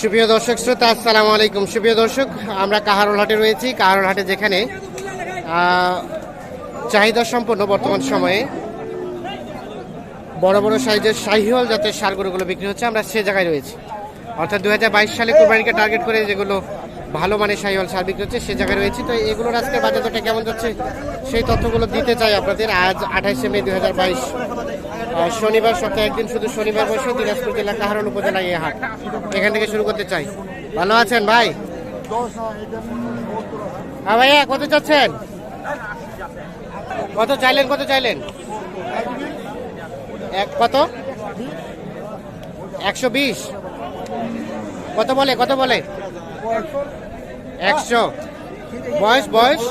সুপ্রিয় দর্শক শ্রোতা, আসসালামু আলাইকুম। সুপ্রিয় দর্শক, আমরা কাহারোল হাটে রয়েছি। কাহারোল হাটে যেখানে চাহিদা সম্পন্ন বর্তমান সময়ে বড় বড় সাইজের শাহিওয়াল জাতের সার গরুগুলো বিক্রি হচ্ছে। আমরা সে জায়গায় রয়েছি। অর্থাৎ দু হাজার বাইশ সালে কোরবানিকে টার্গেট করে যেগুলো ভালো মানের শাহিওয়াল সার বিক্রি হচ্ছে, সে জায়গায় রয়েছি। তো এগুলোর আজকে বাজার দরটা কেমন যাচ্ছে, সেই তথ্যগুলো দিতে চাই আপনাদের। আজ আঠাইশে মে দু হাজার বাইশ। শনিবার সপ্তাহে একদিন শুধু শনিবার বসে দিনাজপুর জেলা কাহারোল উপজেলা এই হাট। এখান থেকে শুরু করতে চাই। ভালো আছেন ভাই? হ্যাঁ ভাইয়া, কত চাচ্ছেন? কত চাইলেন কত চাইলেন? এক, কত? একশো বিশ। কত বলে কত বলে? একশো। বয়স বয়স?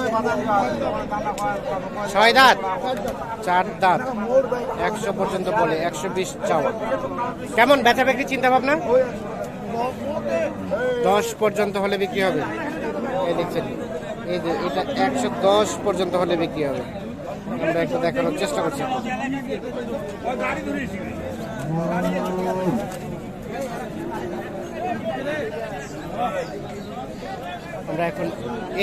ছয় দাঁত? চার দাঁত। একশো পর্যন্ত বলে, একশো বিশ চাওয়া। কেমন বেচা বিক্রি চিন্তা ভাবনা দশ পর্যন্ত হলে বিক্রি হবে। এই দেখছেন, এই যে এটা একশো দশ পর্যন্ত হলে বিক্রি হবে। আমরা একটু দেখানোর চেষ্টা করছি। আমরা এখন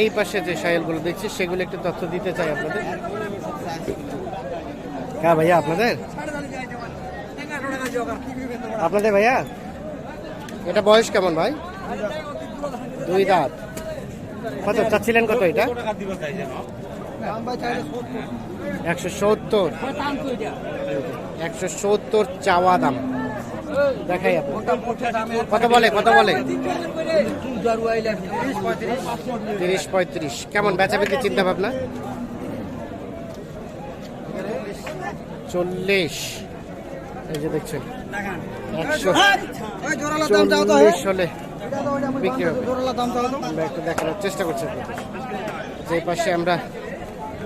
এই পাশে যে সাইলগুলো দেখছি, সেগুলো একটু তথ্য দিতে চাই আপনাদের। হ্যাঁ ভাইয়া, আপনাদের? আপনাদের ভাইয়া? এটা বয়স কেমন ভাই? দুই দাঁত। কত চাচ্ছিলেন কত এটা? একশো সত্তর। একশো সত্তর চাওয়া দাম। দেখাই কত বলে কত বলে? তিরিশ পঁয়ত্রিশ। কেমন বেচা বিক্রি চিন্তা ভাবনা চল্লিশ। এই যে দেখছেন একশো চল্লিশ হলে বিক্রি হবে। আমরা একটু দেখানোর চেষ্টা করছি যে পাশে আমরা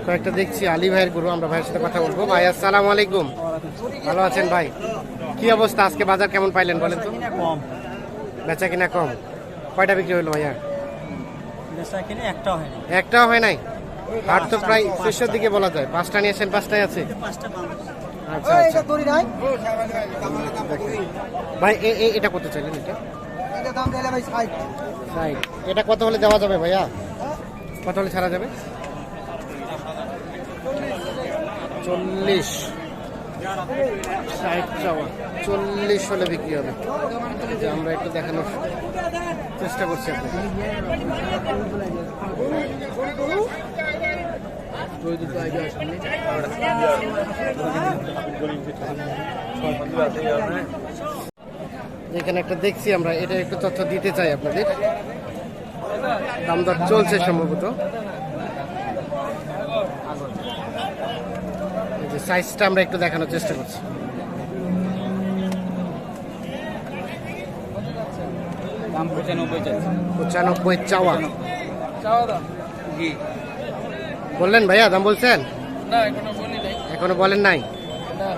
কয়েকটা দেখছি আলী ভাইয়ের গুরু আমরা ভাইয়ের সাথে কথা বলব। ভাই আসসালামু আলাইকুম। ভালো আছেন ভাই? কি অবস্থা? আজকে বাজার কেমন পাইলেন বলেন তো? কম বেচা কিনা কম। কয়টা বিক্রি হলো ভাইয়া? বেচা কিনে একটাও হয়নি একটাও হয় নাই? হাট তো প্রায় শেষের দিকে বলা যায়। পাঁচটা নিয়ে নিয়েছেন পাঁচটাই আছে। আচ্ছা আচ্ছা। ভাই এ- এ- এটা কত চাইলেন এটা? এটা কত হলে দেওয়া যাবে ভাইয়া? কত হলে ছাড়া যাবে? চল্লিশ। ষাট চাওয়া। চল্লিশ হলে বিক্রি হবে। যে আমরা একটু দেখানোর চেষ্টা করছি এখানে একটা দেখছি আমরা, এটা একটু তথ্য দিতে চাই আপনাদের। দাম দর চলছে সম্ভবত এই যে সাইজটা আমরা একটু দেখানোর চেষ্টা করছি। পঁচানব্বই চাওয়া। বললেন ভাইয়া দাম বলছেন? এখনও বলেন নাই? আচ্ছা,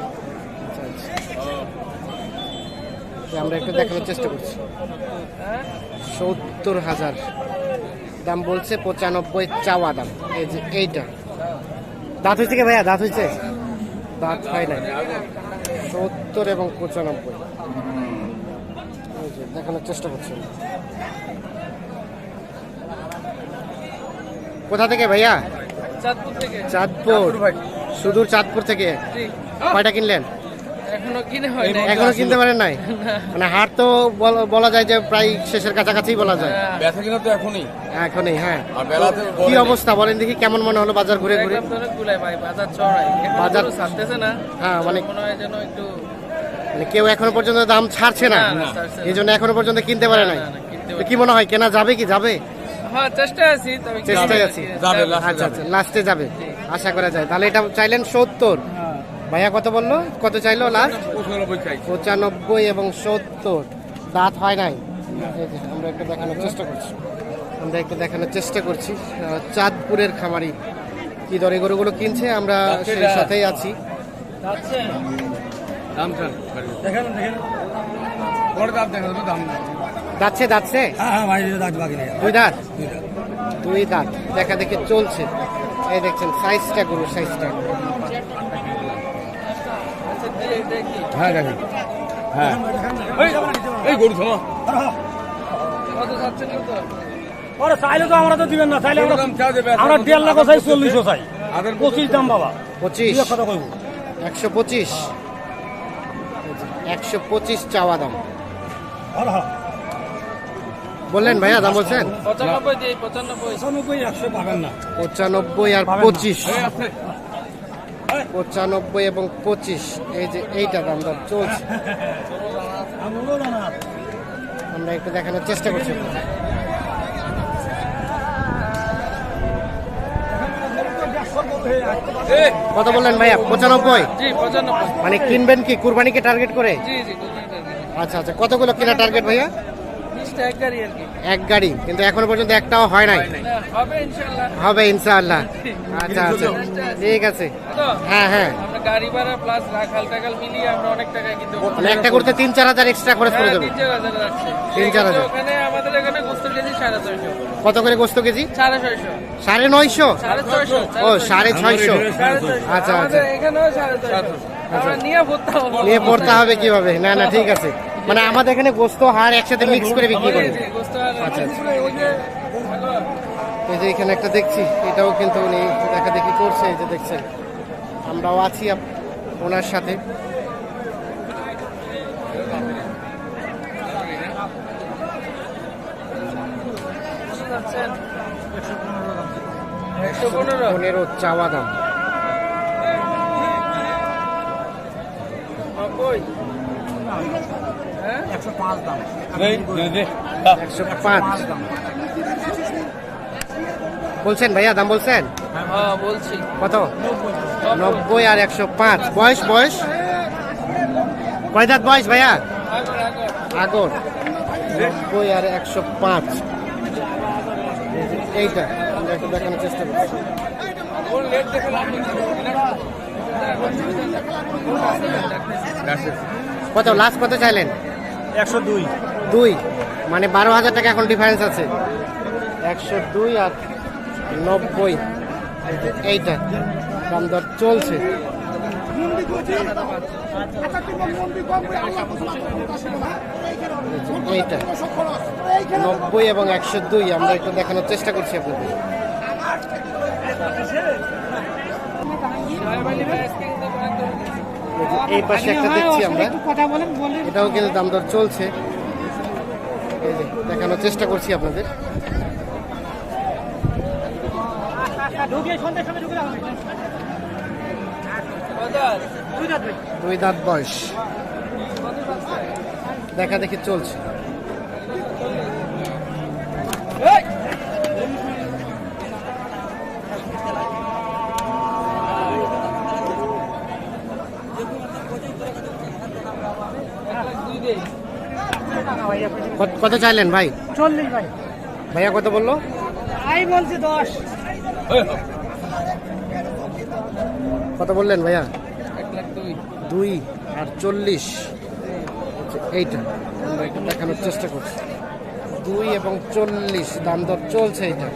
আচ্ছা। আমরা একটু দেখানোর চেষ্টা করছি। সত্তর হাজার। দাম বলছে পঁচানব্বই চাওয়া দাম। এই যে এইটা। দাঁত হয়েছে কি ভাইয়া? দাঁত হয়েছে? দাঁত হয় নাই। সত্তর এবং পঁচানব্বই। দেখানোর চেষ্টা করছি। কোথা থেকে ভাইয়া? চাঁদপুর থেকে। চাঁদপুর। সুদূর চাঁদপুর থেকে। কয়টা কিনলেন? এখনও কিনে হয় এখনও কিনতে পারেন নাই? মানে হাট তো বল- বলা যায় যে প্রায় শেষের কাছাকাছি বলা যায়। ব্যথা কিনা তো এখনই। এখনই হ্যাঁ। আর বেলাতে কি অবস্থা বলেন দেখি কেমন মনে হলো বাজার ঘুরে ঘুরে? ভাই বাজার চড়াই। বাজার- বাজার ছাড়তেছে না। হ্যাঁ মানে মনে হয় যেন একটু মানে কেউ এখনও পর্যন্ত দাম ছাড়ছে না। এই জন্য এখনও পর্যন্ত কিনতে পারে নাই? কি মনে হয় কেনা যাবে কি? যাবে? হ্যাঁ আছি চেষ্টায় আছি। আচ্ছা আচ্ছা লাস্টে যাবে। আশা করা যায়। তাহলে এটা চাইলেন সত্তর। ভাইয়া কত বলল? কত চাইলো? লাস্ট? পঁচানব্বই এবং সত্তর। দাঁত হয় নাই? আমরা একটু দেখানোর চেষ্টা করছি। আমরা একটু দেখানোর চেষ্টা করছি। চাঁদপুরের খামারি। কি দরে গরুগুলো কিনছে? আমরা সেই সাথেই আছি। দাঁতছে দাঁতছে? হ্যাঁ হ্যাঁ দুই দাঁত দুই দাঁত? দেখা দেখি চলছে। এই দেখছেন সাইজটা গরু সাইজটা হ্যাঁ দেখেন হ্যাঁ। এই- এই গরু থামা। ওরা চাইলে তো আমরা তো দিবেন না চাইলে আমরা আমরা দেড় লাখ চাই চল্লিশও চাই। পঁচিশ। দাম বাবা। পঁচিশ। দুই কথা কইব। একশো পঁচিশ। একশো পঁচিশ চাওয়া দাম। হ্যাঁ বললেন ভাইয়া দাম বলছেন? পঁচানব্বই আর পঁচিশ। পঁচানব্বই এবং পঁচিশ এই যে এইটা দাম দর চলছে। আমরা একটু দেখানোর চেষ্টা করছি। কত বললেন ভাইয়া? পঁচানব্বই? মানে কিনবেন কি? কুরবানিকে টার্গেট করে? আচ্ছা আচ্ছা। কতগুলো কেনা টার্গেট ভাইয়া? এক গাড়ি আর কি। এক গাড়ি কিন্তু এখনও পর্যন্ত একটাও হয় নাই? হবে ইনশাল্লাহ হবে ইনশাআল্লাহ। আচ্ছা আচ্ছা। ঠিক আছে। হ্যাঁ হ্যাঁ। আমরা গাড়ি ভাড়া প্লাস রাখাল টাকাল মিলিয়ে আমরা অনেক টাকা কিন্তু মানে একটা করতে তিন চার হাজার এক্সট্রা খরচ করে দেবে। ওখানে আমাদের এখানে গোস্ত কেজি কত করে গোস্ত কেজি? ও আচ্ছা, আচ্ছা। এখানেও হবে। নিয়ে পড়তে হবে কীভাবে? না না ঠিক আছে। মানে আমাদের এখানে গোস্ত হাড় একসাথে মিক্স করে বিক্রি করে আচ্ছা, আচ্ছা। এই যে এখানে একটা দেখছি এটাও কিন্তু উনি দেখা দেখি করছে এই যে দেখছেন। আমরাও আছি ওনার সাথে। চাওয়া দাম। একশো পাঁচ দাম। একশো পাঁচ। বলছেন ভাইয়া দাম বলছেন? হ্যাঁ বলছি। কত? নব্বই। আর একশো পাঁচ। বয়স বয়স? কয় দাঁত বয়স ভাইয়া? আগর। নব্বই আর একশো পাঁচ। এইটা আমরা একটু দেখানোর চেষ্টা করছি। ওর লেট দেখে লাভ নেই। কত? লাস্ট কত চাইলেন? একশো দুই। দুই। মানে বারো হাজার টাকা এখন ডিফারেন্স আছে। একশো দুই আর নব্বই। এইটা। দাম দর চলছে। এইটা। নব্বই এবং একশো দুই। আমরা একটু দেখানোর চেষ্টা করছি আপনাদের। এই পাশে একটা দেখছি আমরা। এটাও কিন্তু দাম দর চলছে। দেখানোর চেষ্টা করছি আপনাদের। দুই দাঁত বয়স। দেখা দেখি চলছে। কত- চাইলেন ভাই? চল্লিশ ভাই। ভাইয়া কত বলল? আমি বলছি দশ। কত বললেন ভাইয়া? দুই আর চল্লিশ। এইটা। আমরা একটু দেখানোর চেষ্টা করছি। দুই এবং চল্লিশ দাম দর চলছে এটা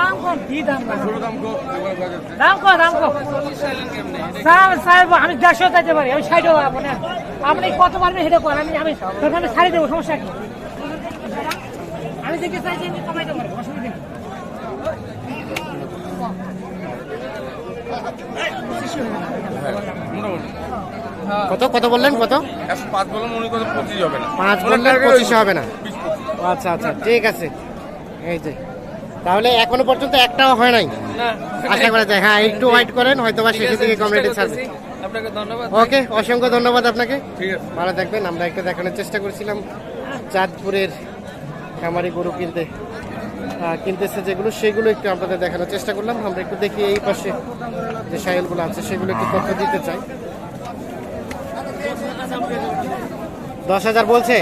দাম কম কি দাম কম? দাম কম দাম কম চল্লিশ সাইলেন সাহেব সাহেব আমি দেড়শো দিতে পারি আমি ষাটও আপনি আপনি কত পারবেন সেটা করেন? আমি আমি আমি ছাড়ি দেবো সমস্যা কি? আমি দেখে চাই আমি কমাইতে পারব অসুবিধা নেই। কত কত বললেন কত? পাঁচ পঁচিশ হবে না। পাঁচ বললেন পঁচিশে হবে না। আচ্ছা আচ্ছা ঠিক আছে। এই যে। তাহলে এখনও পর্যন্ত একটাও হয় নাই। আশা করা যায়। হ্যাঁ একটু ওয়েট করেন হয়তো বা শেষের দিকে ছাড়বে আপনাকে ধন্যবাদ। ওকে অসংখ্য ধন্যবাদ আপনাকে। ঠিক আছে। ভালো থাকবেন আমরা একটু দেখানোর চেষ্টা করেছিলাম। চাঁদপুরের খামারি গরু কিনতে কিনতেছে যেগুলো সেগুলো একটু আপনাদের দেখানোর চেষ্টা করলাম। আমরা একটু দেখি এই পাশে যে সাইলগুলো আছে সেগুলো একটু তথ্য দিতে চাই। দশ হাজার বলছে।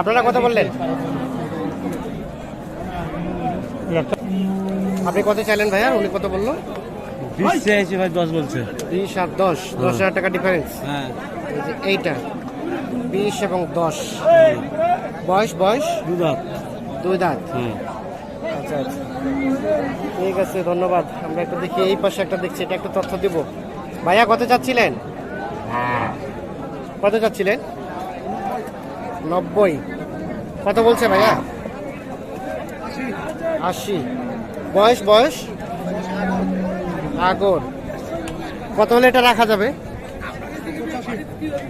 আপনারা কথা বললেন? আপনি কত চাইলেন ভাইয়া? উনি কত বলল? বিশ ভাই দশ বলছে। বিশ আর দশ দশ হাজার টাকা ডিফারেন্স হ্যাঁ। এইটা বিশ এবং দশ। বয়স বয়স? দু দাঁত। দুই দাঁত। আচ্ছা আচ্ছা। ঠিক আছে ধন্যবাদ। আমরা একটু দেখি এই পাশে একটা দেখছি এটা একটু তথ্য দিব। ভাইয়া কত চাচ্ছিলেন? কত যাচ্ছিলেন নব্বই। কত বলছে ভাইয়া? আশি। বয়স বয়স? আগর। কত হলে এটা রাখা যাবে?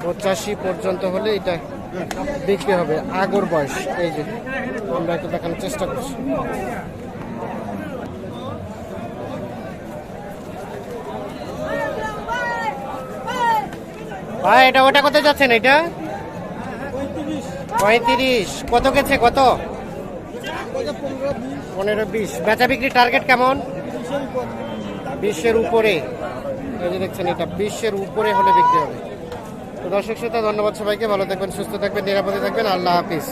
পঁচাশি পর্যন্ত হলে এটা বিক্রি হবে। আগর বয়স, এই যে। আমরা একটু দেখানোর চেষ্টা করছি। ভাই, এটা ওটা কত যাচ্ছেন এটা? পঁয়ত্রিশ। কত গেছে, কত? পনেরো বিশ। বেচা বিক্রির টার্গেট কেমন? বিশ্বের উপরে। এই যে দেখছেন এটা বিশ্বের উপরে হলে বিক্রি হবে। তো দর্শক শ্রোতা, ধন্যবাদ সবাইকে। ভালো থাকবেন, সুস্থ থাকবেন, নিরাপদে থাকবেন। আল্লাহ হাফিজ।